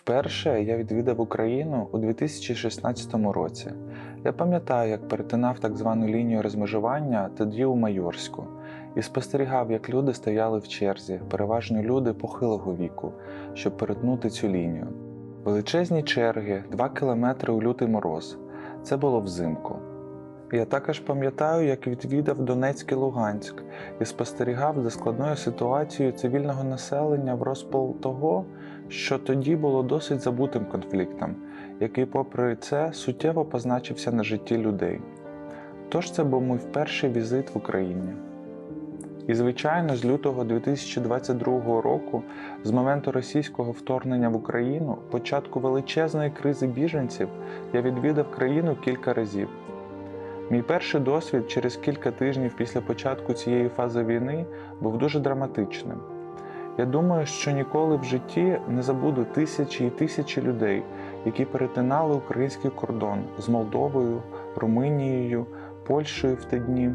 Вперше я відвідав Україну у 2016 році. Я пам'ятаю, як перетинав так звану лінію розмежування тоді у Майорську, і спостерігав, як люди стояли в черзі, переважно люди похилого віку, щоб перетнути цю лінію. Величезні черги, 2 кілометри у лютий мороз. Це було взимку. Я також пам'ятаю, як відвідав Донецьк і Луганськ і спостерігав за складною ситуацією цивільного населення в розпал того, що тоді було досить забутим конфліктом, який, попри це, суттєво позначився на житті людей. Тож це був мій перший візит в Україні. І, звичайно, з лютого 2022 року, з моменту російського вторгнення в Україну, початку величезної кризи біженців, я відвідав країну кілька разів. Мій перший досвід через кілька тижнів після початку цієї фази війни був дуже драматичним. Я думаю, що ніколи в житті не забуду тисячі і тисячі людей, які перетинали український кордон з Молдовою, Румунією, Польщею в ті дні.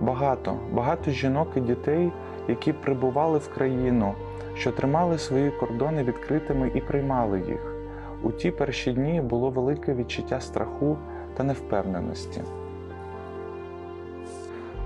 Багато, багато жінок і дітей, які прибували в країну, що тримали свої кордони відкритими і приймали їх. У ті перші дні було велике відчуття страху та невпевненості.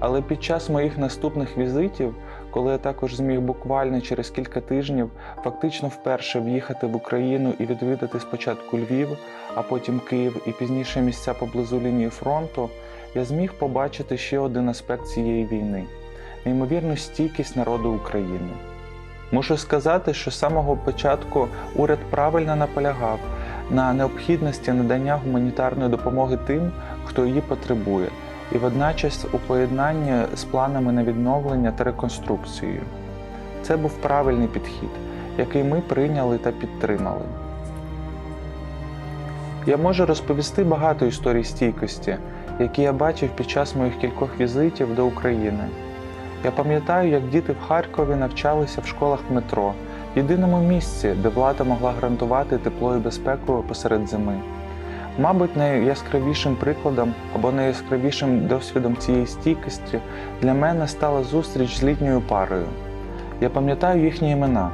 Але під час моїх наступних візитів, коли я також зміг буквально через кілька тижнів фактично вперше в'їхати в Україну і відвідати спочатку Львів, а потім Київ і пізніше місця поблизу лінії фронту, я зміг побачити ще один аспект цієї війни неймовірну стійкість народу України. Мушу сказати, що з самого початку уряд правильно наполягав на необхідності надання гуманітарної допомоги тим, хто її потребує, і водночас у поєднанні з планами на відновлення та реконструкцію. Це був правильний підхід, який ми прийняли та підтримали. Я можу розповісти багато історій стійкості, які я бачив під час моїх кількох візитів до України. Я пам'ятаю, як діти в Харкові навчалися в школах метро, єдиному місці, де влада могла гарантувати тепло і безпеку посеред зими. Мабуть, найяскравішим прикладом або найяскравішим досвідом цієї стійкості для мене стала зустріч з літньою парою. Я пам'ятаю їхні імена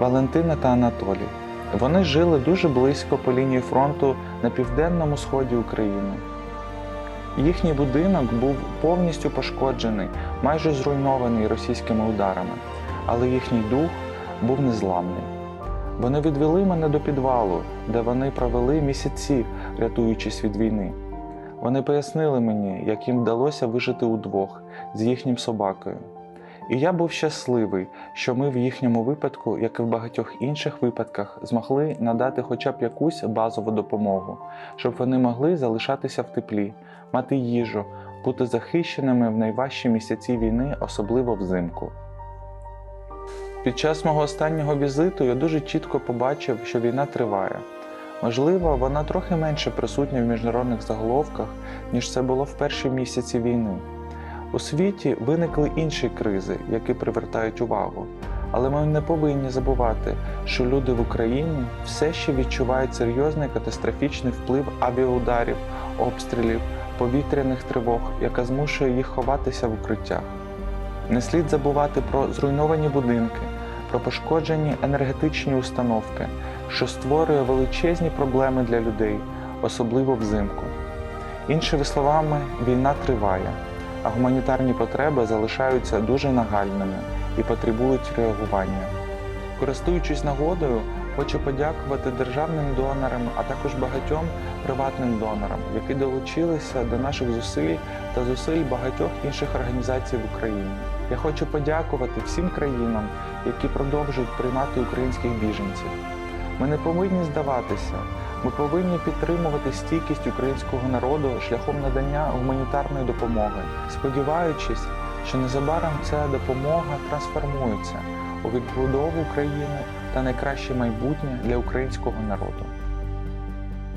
Валентина та Анатолій. Вони жили дуже близько по лінії фронту на південному сході України. Їхній будинок був повністю пошкоджений, майже зруйнований російськими ударами, але їхній дух був незламний. Вони відвели мене до підвалу, де вони провели місяці, рятуючись від війни. Вони пояснили мені, як їм вдалося вижити удвох з їхнім собакою. І я був щасливий, що ми в їхньому випадку, як і в багатьох інших випадках, змогли надати хоча б якусь базову допомогу, щоб вони могли залишатися в теплі, мати їжу, бути захищеними в найважчі місяці війни, особливо взимку. Під час мого останнього візиту я дуже чітко побачив, що війна триває. Можливо, вона трохи менше присутня в міжнародних заголовках, ніж це було в перші місяці війни. У світі виникли інші кризи, які привертають увагу. Але ми не повинні забувати, що люди в Україні все ще відчувають серйозний катастрофічний вплив авіаударів, обстрілів, повітряних тривог, яка змушує їх ховатися в укриттях. Не слід забувати про зруйновані будинки, про пошкоджені енергетичні установки, що створює величезні проблеми для людей, особливо взимку. Іншими словами, війна триває, а гуманітарні потреби залишаються дуже нагальними і потребують реагування. Користуючись нагодою, хочу подякувати державним донорам, а також багатьом приватним донорам, які долучилися до наших зусиль та зусиль багатьох інших організацій в Україні. Я хочу подякувати всім країнам, які продовжують приймати українських біженців. Ми не повинні здаватися. Ми повинні підтримувати стійкість українського народу шляхом надання гуманітарної допомоги, сподіваючись, що незабаром ця допомога трансформується у відбудову країни та найкраще майбутнє для українського народу.